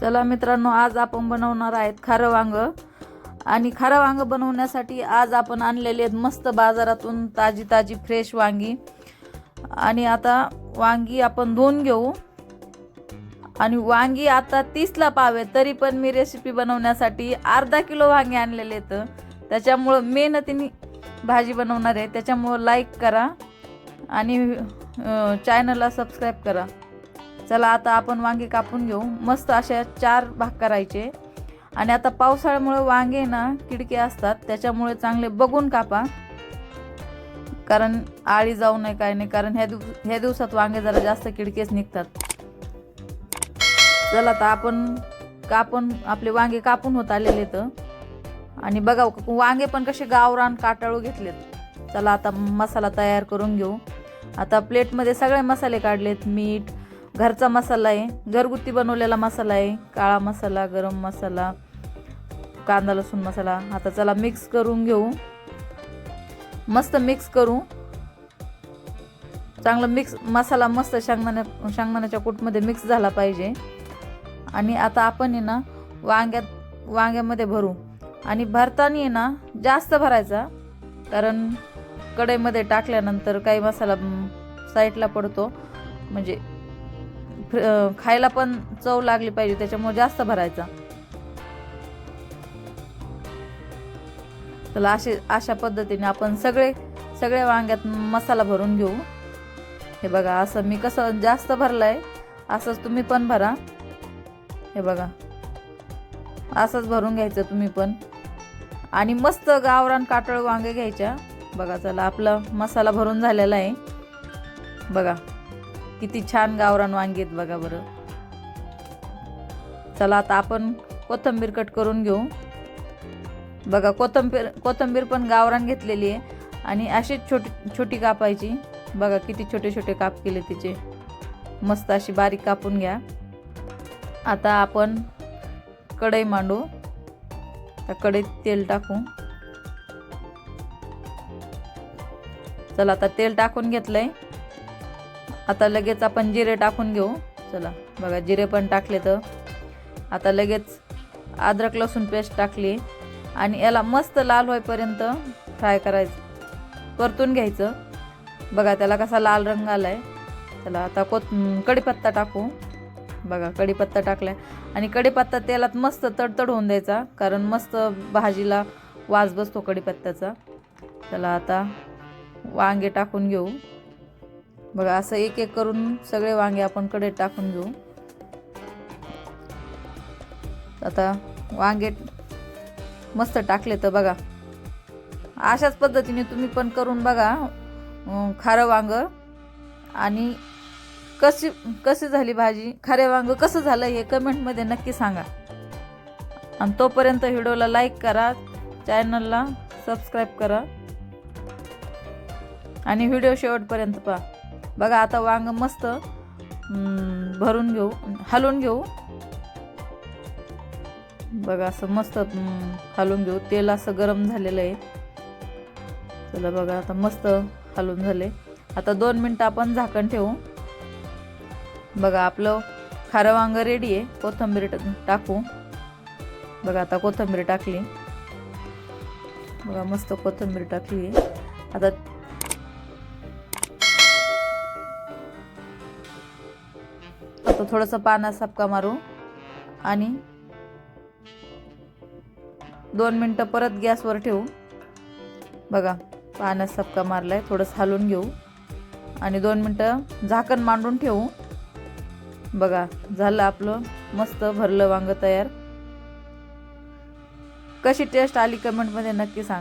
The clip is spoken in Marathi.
चला मित्रांनो आज आपण बनवणार आहेत खारं वांग. आणि खारं वांग बनवण्यासाठी आज आपण आणलेले आहेत मस्त बाजारातून ताजी ताजी फ्रेश वांगी. आणि आता वांगी आपण धुवून घेऊ. आणि वांगी आता तीसला पावे तरी पण मी रेसिपी बनवण्यासाठी अर्धा किलो वांगे आणलेले आहेत. त्याच्यामुळं मेहनतीने भाजी बनवणार आहे त्याच्यामुळं लाईक करा. आणि चॅनलला सबस्क्राईब करा. चला आता आपण वांगे कापून घेऊ. मस्त अशा चार भाग करायचे. आणि आता पावसाळ्यामुळे वांगे ना किडके असतात त्याच्यामुळे चांगले बघून कापा. कारण आळी जाऊ नये काय नाही कारण ह्या दिवस ह्या दिवसात वांगे जरा जास्त किडकेच निघतात. चला आता आपण कापून आपले वांगे कापून होत आलेले तर आणि बघा वांगे पण कसे गावरान काटाळू घेतलेत. चला आता मसाला तयार करून घेऊ. आता प्लेटमध्ये सगळे मसाले काढलेत मीठ घरचा मसाला आहे. घरगुती बनवलेला मसाला आहे. काळा मसाला गरम मसाला कांदा लसूण मसाला. आता चला मिक्स करून घेऊ. मस्त मिक्स करू. चांगलं मिक्स मसाला मस्त शेंगदाण्या शेंगदाण्याच्या कूटमध्ये मिक्स झाला पाहिजे. आणि आता आपण आहे ना वांग्यात वांग्यामध्ये भरू. आणि भरताना आहे ना जास्त भरायचा. कारण कढईमध्ये टाकल्यानंतर काही मसाला साईडला पडतो. म्हणजे खायला पण चव लागली पाहिजे त्याच्यामुळे जास्त भरायचा. चला असे अशा पद्धतीने आपण सगळे सगळ्या वांग्यात मसाला भरून घेऊ. हे बघा असं मी कसं जास्त भरलंय असंच तुम्ही पण भरा. हे बघा असंच भरून घ्यायचं तुम्ही पण. आणि मस्त गावरान काटळ वांगे घ्यायच्या. बघा चला आपला मसाला भरून झालेला आहे. बघा. किती छान गावरान वांगी आहेत बघा बरं. चला आता आपण कोथंबीर कट करून घेऊ. बघा कोथंबीर कोथंबीर पण गावरान घेतलेली आहे. आणि अशीच छोटी छोटी कापायची. बघा किती छोटे छोटे काप केले तिचे. मस्त अशी बारीक कापून घ्या. आता आपण कढई मांडू. त्या कढईत तेल टाकू. चला आता तेल टाकून घेतलंय. आता लगेच आपण जिरे टाकून घेऊ. चला बघा जिरे पण टाकले तर. आता लगेच अद्रक लसूण पेस्ट टाकली. आणि याला मस्त लाल होईपर्यंत फ्राय करायचं. परतून घ्यायचं. बघा त्याला कसा लाल रंग आला आहे चला आता कोत कढीपत्ता टाकू. बघा कढीपत्ता टाकलाय. आणि कढीपत्ता तेलात मस्त तडतड होऊन द्यायचा कारण मस्त भाजीला वास बसतो कढीपत्त्याचा. चला आता वांगे टाकून घेऊ. बघा असं एक एक करून सगळे वांगे आपण कडे टाकून घेऊ. आता वांगे मस्त टाकले तर बघा. अशाच पद्धतीने तुम्ही पण करून बघा खारं वांग. आणि कशी कशी झाली भाजी? खारे वांग कसं झालं हे कमेंटमध्ये नक्की सांगा. आणि तोपर्यंत व्हिडिओला लाईक करा चॅनलला सबस्क्राईब करा. आणि व्हिडिओ शेवटपर्यंत पहा. बघा आता वांग मस्त भरून घेऊ हलवून घेऊ. बघा असं मस्त हलवून घेऊ. तेल असं गरम झालेलं आहे. चला बघा आता मस्त हलवून झाले. आता दोन मिनटं आपण झाकण ठेवू. बघा आपलं खारं वांग रेडी आहे. कोथिंबीर टाकू. बघा आता कोथिंबीर टाकली. बघा मस्त कोथिंबीर टाकली. आता तो थोडंसं पानात सपका मारू. आणि दोन मिनटं परत गॅसवर ठेवू. बघा पाण्यात सपका मारलाय. थोडंसं हालून घेऊ. आणि दोन मिनटं झाकण मांडून ठेवू. बघा झालं आपलं मस्त भरलं वांग तयार. कशी टेस्ट आली कमेंटमध्ये नक्की सांग.